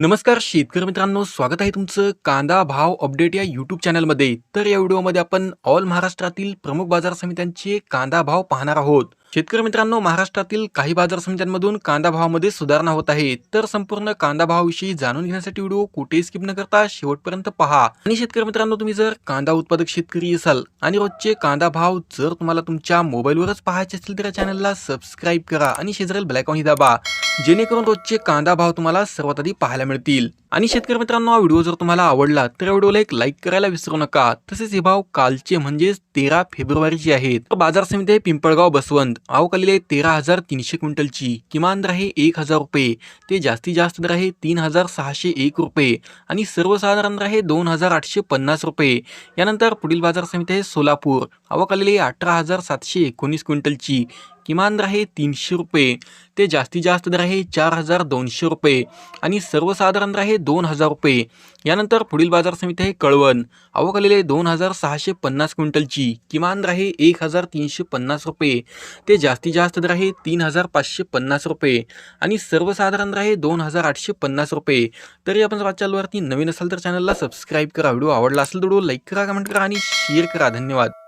नमस्कार शेतकरी मित्रांनो स्वागत आहे तुमचं कांदा भाव अपडेट या यूट्यूब चॅनलमध्ये तर या व्हिडिओमध्ये आपण ऑल महाराष्ट्रातील प्रमुख बाजार समित्यांचे कांदा भाव पाहणार आहोत. शेतकरी मित्रांनो महाराष्ट्रातील काही बाजार समित्यांमधून कांदा भावामध्ये सुधारणा होत आहे. तर संपूर्ण कांदा भावाविषयी जाणून घेण्यासाठी व्हिडिओ कुठेही स्किप न करता शेवटपर्यंत पहा. आणि शेतकरी मित्रांनो तुम्ही जर कांदा उत्पादक शेतकरी असाल आणि रोजचे कांदा भाव जर तुम्हाला तुमच्या मोबाईलवरच पाहायचे असतील तर या चॅनलला सबस्क्राईब करा आणि शेजारील ब्लॅकॉन दाबा. जेणेकरून रोजचे कांदा भाव तुम्हाला सर्वात आधी पाहायला मिळतील. आणि शेतकरी मित्रांनो हा व्हिडिओ जर तुम्हाला आवडला तर व्हिडिओला एक लाईक करायला विसरू नका. तसेच हे भाव कालचे म्हणजेच तेरा फेब्रुवारीचे आहेत. बाजार समिती आहे पिंपळगाव बसवंत. पर्यंत आलेली तेरा हजार तीनशे क्विंटलची. किमान दर आहे एक हजार रुपये. ते जास्तीत जास्त दर आहे तीन हजार सहाशे एक रुपये. आणि सर्वसाधारण दर आहे दोन हजार आठशे पन्नास रुपये. यानंतर पुढील बाजार समिती आहे सोलापूर. आवक आलेली अठरा हजार सातशे एकोणीस क्विंटलची. किमान दर आहे तीनशे रुपये. ते जास्तीत जास्त दर आहे चार हजार दोनशे रुपये आणि सर्वसाधारण दर आहे दोन हजार रुपये. यानंतर पुढील बाजार समिती आहे कळवण. आवक दोन हजार सहाशे पन्नास क्विंटलची. किमान दर आहे एक हजार तीनशे पन्नास रुपये. ते जास्तीत जास्त दर आहे तीन हजार पाचशे पन्नास रुपये आणि सर्वसाधारण दर आहे दोन हजार आठशे पन्नास रुपये. तरी आपण जर चॅनलवरती नवीन असाल तर चॅनलला सबस्क्राईब करा. व्हिडिओ आवडला असेल तर व्हिडिओ लाईक करा कमेंट करा आणि शेअर करा. धन्यवाद.